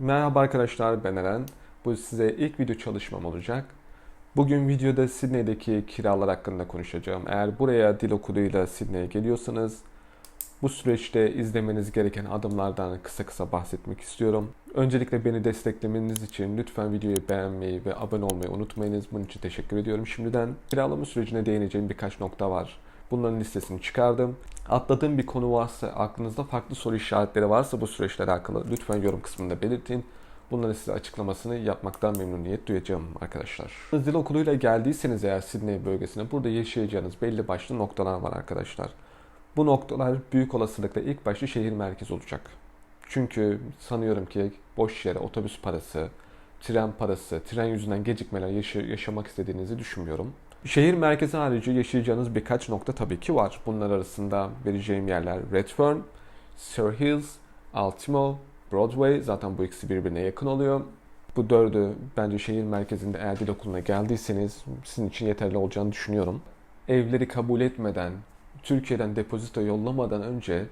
Merhaba arkadaşlar ben Eren. Bu size ilk video çalışmam olacak. Bugün videoda Sydney'deki kiralar hakkında konuşacağım. Eğer buraya dil okuluyla Sydney'e geliyorsanız bu süreçte izlemeniz gereken adımlardan kısa kısa bahsetmek istiyorum. Öncelikle beni desteklemeniz için lütfen videoyu beğenmeyi ve abone olmayı unutmayınız. Bunun için teşekkür ediyorum şimdiden. Kiralama sürecine değineceğim birkaç nokta var. Bunların listesini çıkardım. Atladığım bir konu varsa, aklınızda farklı soru işaretleri varsa bu süreçle alakalı lütfen yorum kısmında belirtin. Bunların size açıklamasını yapmaktan memnuniyet duyacağım arkadaşlar. Dil okuluyla geldiyseniz eğer Sydney bölgesine burada yaşayacağınız belli başlı noktalar var arkadaşlar. Bu noktalar büyük olasılıkla ilk başta şehir merkezi olacak. Çünkü sanıyorum ki boş yere otobüs parası, tren parası, tren yüzünden gecikmeler yaşa- yaşamak istediğinizi düşünmüyorum. Şehir merkezi harici yaşayacağınız birkaç nokta tabii ki var. Bunlar arasında vereceğim yerler Redfern, Surrey Hills, Altimo, Broadway. Zaten bu ikisi birbirine yakın oluyor. Bu dördü bence şehir merkezinde eğer dil okuluna geldiyseniz sizin için yeterli olacağını düşünüyorum. Evleri kabul etmeden, Türkiye'den depozito yollamadan önce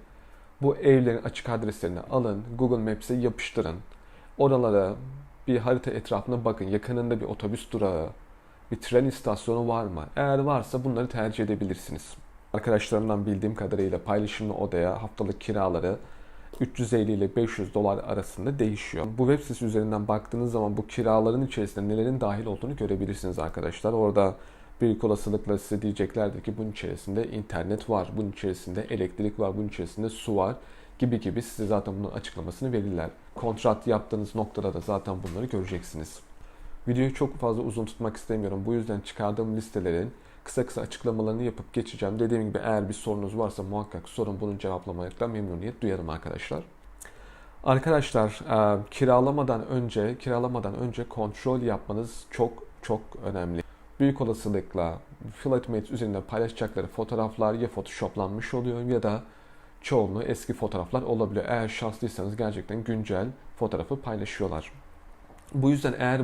bu evlerin açık adreslerini alın, Google Maps'e yapıştırın. Oralara bir harita etrafına bakın. Yakınında bir otobüs durağı, bir tren istasyonu var mı? Eğer varsa bunları tercih edebilirsiniz. Arkadaşlarımdan bildiğim kadarıyla paylaşımlı odaya haftalık kiraları 350 ile 500 dolar arasında değişiyor. Bu web sitesi üzerinden baktığınız zaman bu kiraların içerisinde nelerin dahil olduğunu görebilirsiniz arkadaşlar. Orada büyük olasılıkla size diyeceklerdir ki bunun içerisinde internet var, bunun içerisinde elektrik var, bunun içerisinde su var gibi gibi size zaten bunun açıklamasını verirler. Kontrat yaptığınız noktada da zaten bunları göreceksiniz. Videoyu çok fazla uzun tutmak istemiyorum. Bu yüzden çıkardığım listelerin kısa kısa açıklamalarını yapıp geçeceğim. Dediğim gibi eğer bir sorunuz varsa muhakkak sorun bunu cevaplamaktan memnuniyet duyarım arkadaşlar. Arkadaşlar e, kiralamadan önce kiralamadan önce kontrol yapmanız çok çok önemli. Büyük olasılıkla Flatmates üzerinde paylaşacakları fotoğraflar ya photoshoplanmış oluyor ya da çoğunluğu eski fotoğraflar olabiliyor. Eğer şanslıysanız gerçekten güncel fotoğrafı paylaşıyorlar. Bu yüzden eğer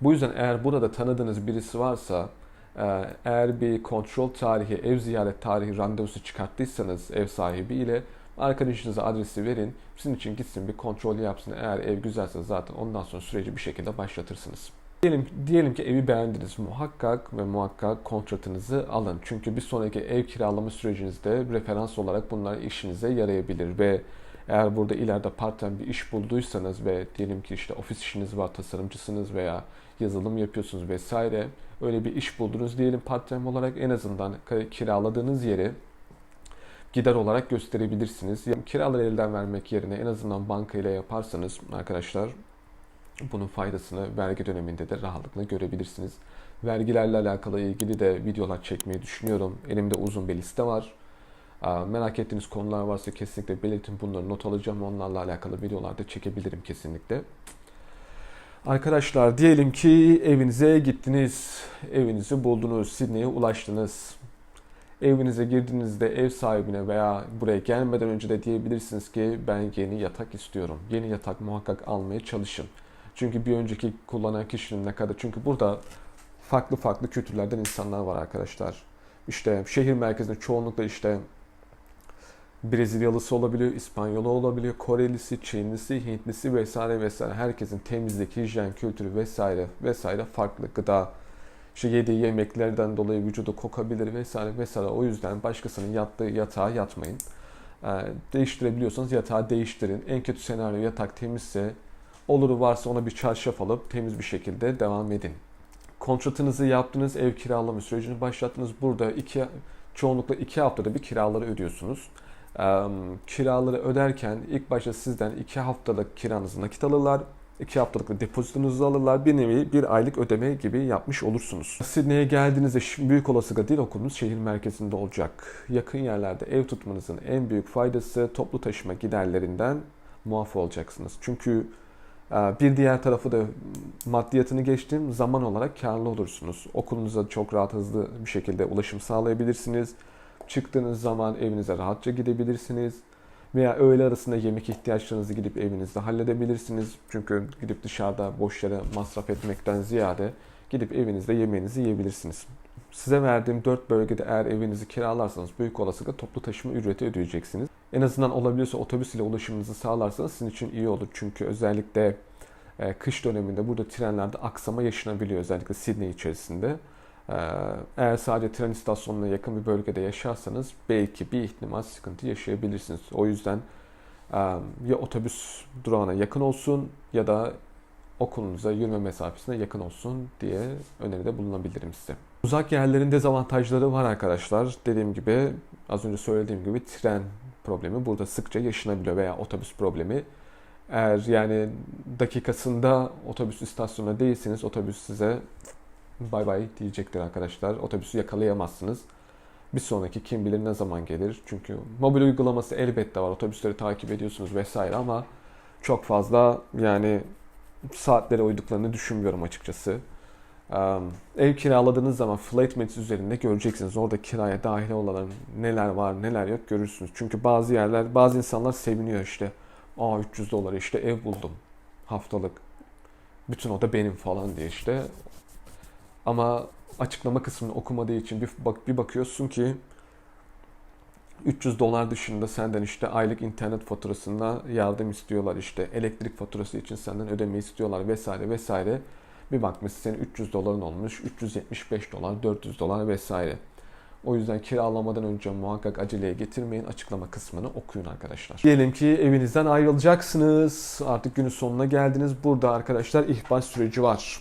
bu yüzden eğer burada tanıdığınız birisi varsa e, eğer bir kontrol tarihi, ev ziyaret tarihi randevusu çıkarttıysanız ev sahibiyle arkadaşınıza adresi verin. Sizin için gitsin bir kontrol yapsın. Eğer ev güzelse zaten ondan sonra süreci bir şekilde başlatırsınız. Diyelim, diyelim ki evi beğendiniz. Muhakkak ve muhakkak kontratınızı alın. Çünkü bir sonraki ev kiralama sürecinizde referans olarak bunlar işinize yarayabilir ve eğer burada ileride part-time bir iş bulduysanız ve diyelim ki işte ofis işiniz var, tasarımcısınız veya yazılım yapıyorsunuz vesaire öyle bir iş buldunuz diyelim part-time olarak en azından kiraladığınız yeri gider olarak gösterebilirsiniz. Yani kiraları elden vermek yerine en azından banka ile yaparsanız arkadaşlar bunun faydasını vergi döneminde de rahatlıkla görebilirsiniz. Vergilerle alakalı ilgili de videolar çekmeyi düşünüyorum. Elimde uzun bir liste var. Merak ettiğiniz konular varsa kesinlikle belirtin. Bunları not alacağım. Onlarla alakalı videolar da çekebilirim kesinlikle. Arkadaşlar diyelim ki evinize gittiniz. Evinizi buldunuz. Sydney'e ulaştınız. Evinize girdiğinizde ev sahibine veya buraya gelmeden önce de diyebilirsiniz ki ben yeni yatak istiyorum. Yeni yatak muhakkak almaya çalışın. Çünkü bir önceki kullanan kişinin ne kadar... Çünkü burada farklı farklı kültürlerden insanlar var arkadaşlar. İşte şehir merkezinde çoğunlukla işte Brezilyalısı olabiliyor, İspanyolu olabiliyor, Korelisi, Çinlisi, Hintlisi vesaire vesaire. Herkesin temizlik, hijyen kültürü vesaire vesaire farklı gıda işte yediği yemeklerden dolayı vücudu kokabilir vesaire vesaire. O yüzden başkasının yattığı yatağa yatmayın. Ee, değiştirebiliyorsanız yatağı değiştirin. En kötü senaryo yatak temizse oluru varsa ona bir çarşaf alıp temiz bir şekilde devam edin. Kontratınızı yaptınız, ev kiralama sürecini başlattınız. Burada iki, çoğunlukla iki haftada bir kiraları ödüyorsunuz. Kiraları öderken ilk başta sizden iki haftalık kiranızı nakit alırlar. iki haftalık da depozitonuzu alırlar. Bir nevi bir aylık ödeme gibi yapmış olursunuz. Sydney'e geldiğinizde büyük olasılıkla dil okulunuz şehir merkezinde olacak. Yakın yerlerde ev tutmanızın en büyük faydası toplu taşıma giderlerinden muaf olacaksınız. Çünkü bir diğer tarafı da maddiyatını geçtim zaman olarak karlı olursunuz. Okulunuza çok rahat hızlı bir şekilde ulaşım sağlayabilirsiniz. Çıktığınız zaman evinize rahatça gidebilirsiniz. Veya öğle arasında yemek ihtiyaçlarınızı gidip evinizde halledebilirsiniz. Çünkü gidip dışarıda boş yere masraf etmekten ziyade gidip evinizde yemeğinizi yiyebilirsiniz. Size verdiğim 4 bölgede eğer evinizi kiralarsanız büyük olasılıkla toplu taşıma ücreti ödeyeceksiniz. En azından olabiliyorsa otobüs ile ulaşımınızı sağlarsanız sizin için iyi olur. Çünkü özellikle e, kış döneminde burada trenlerde aksama yaşanabiliyor özellikle Sydney içerisinde. E, eğer sadece tren istasyonuna yakın bir bölgede yaşarsanız belki bir ihtimal sıkıntı yaşayabilirsiniz. O yüzden e, ya otobüs durağına yakın olsun ya da okulunuza yürüme mesafesine yakın olsun diye öneride bulunabilirim size. Uzak yerlerin dezavantajları var arkadaşlar. Dediğim gibi az önce söylediğim gibi tren problemi burada sıkça yaşanabiliyor veya otobüs problemi. Eğer yani dakikasında otobüs istasyonuna değilseniz otobüs size bay bay diyecektir arkadaşlar. Otobüsü yakalayamazsınız. Bir sonraki kim bilir ne zaman gelir. Çünkü mobil uygulaması elbette var. Otobüsleri takip ediyorsunuz vesaire ama çok fazla yani saatlere uyduklarını düşünmüyorum açıkçası. Ev kiraladığınız zaman Flatmates üzerinde göreceksiniz. Orada kiraya dahil olan neler var neler yok görürsünüz. Çünkü bazı yerler, bazı insanlar seviniyor işte. Aa 300 dolar işte ev buldum haftalık. Bütün oda benim falan diye işte. Ama açıklama kısmını okumadığı için bir, bak, bir bakıyorsun ki 300 dolar dışında senden işte aylık internet faturasında yardım istiyorlar işte elektrik faturası için senden ödeme istiyorlar vesaire vesaire. Bir bakmışsın senin 300 doların olmuş 375 dolar 400 dolar vesaire. O yüzden kiralamadan önce muhakkak aceleye getirmeyin. Açıklama kısmını okuyun arkadaşlar. Diyelim ki evinizden ayrılacaksınız. Artık günün sonuna geldiniz. Burada arkadaşlar ihbar süreci var.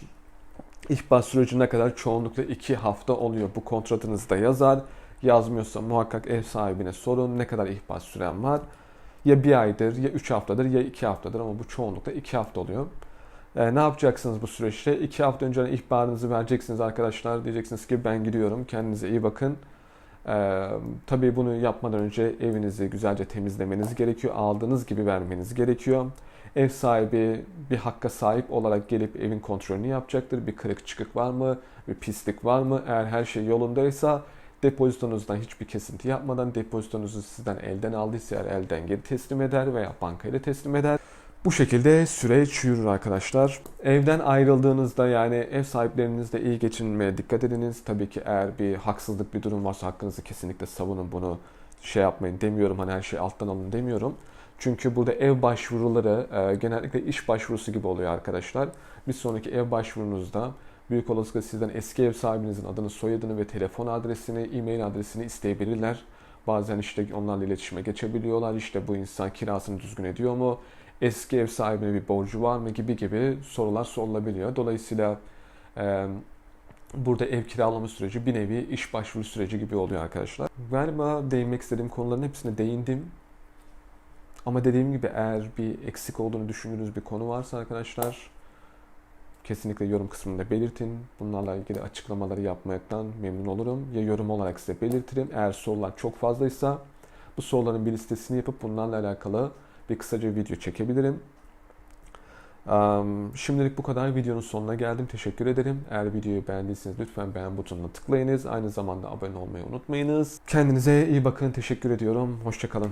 İhbar sürecine kadar çoğunlukla 2 hafta oluyor. Bu kontratınızda yazar. Yazmıyorsa muhakkak ev sahibine sorun. Ne kadar ihbar süren var. Ya bir aydır, ya 3 haftadır, ya 2 haftadır ama bu çoğunlukla 2 hafta oluyor. E, ne yapacaksınız bu süreçte? 2 hafta önce ihbarınızı vereceksiniz arkadaşlar. Diyeceksiniz ki ben gidiyorum. Kendinize iyi bakın. Ee, tabii bunu yapmadan önce evinizi güzelce temizlemeniz gerekiyor. Aldığınız gibi vermeniz gerekiyor. Ev sahibi bir hakka sahip olarak gelip evin kontrolünü yapacaktır. Bir kırık çıkık var mı? Bir pislik var mı? Eğer her şey yolundaysa depozitonuzdan hiçbir kesinti yapmadan depozitonuzu sizden elden aldıysa eğer elden geri teslim eder veya bankayla teslim eder. Bu şekilde süreç yürür arkadaşlar. Evden ayrıldığınızda yani ev sahiplerinizle iyi geçinmeye dikkat ediniz. Tabii ki eğer bir haksızlık bir durum varsa hakkınızı kesinlikle savunun bunu şey yapmayın demiyorum hani her şeyi alttan alın demiyorum. Çünkü burada ev başvuruları e, genellikle iş başvurusu gibi oluyor arkadaşlar. Bir sonraki ev başvurunuzda büyük olasılıkla sizden eski ev sahibinizin adını, soyadını ve telefon adresini, e-mail adresini isteyebilirler. Bazen işte onlarla iletişime geçebiliyorlar. İşte bu insan kirasını düzgün ediyor mu? Eski ev sahibine bir borcu var mı gibi gibi sorular sorulabiliyor. Dolayısıyla e, burada ev kiralama süreci bir nevi iş başvuru süreci gibi oluyor arkadaşlar. Galiba değinmek istediğim konuların hepsine değindim. Ama dediğim gibi eğer bir eksik olduğunu düşündüğünüz bir konu varsa arkadaşlar kesinlikle yorum kısmında belirtin. Bunlarla ilgili açıklamaları yapmaktan memnun olurum. Ya yorum olarak size belirtirim. Eğer sorular çok fazlaysa bu soruların bir listesini yapıp bunlarla alakalı bir kısaca video çekebilirim. Şimdilik bu kadar. Videonun sonuna geldim. Teşekkür ederim. Eğer videoyu beğendiyseniz lütfen beğen butonuna tıklayınız. Aynı zamanda abone olmayı unutmayınız. Kendinize iyi bakın. Teşekkür ediyorum. Hoşçakalın.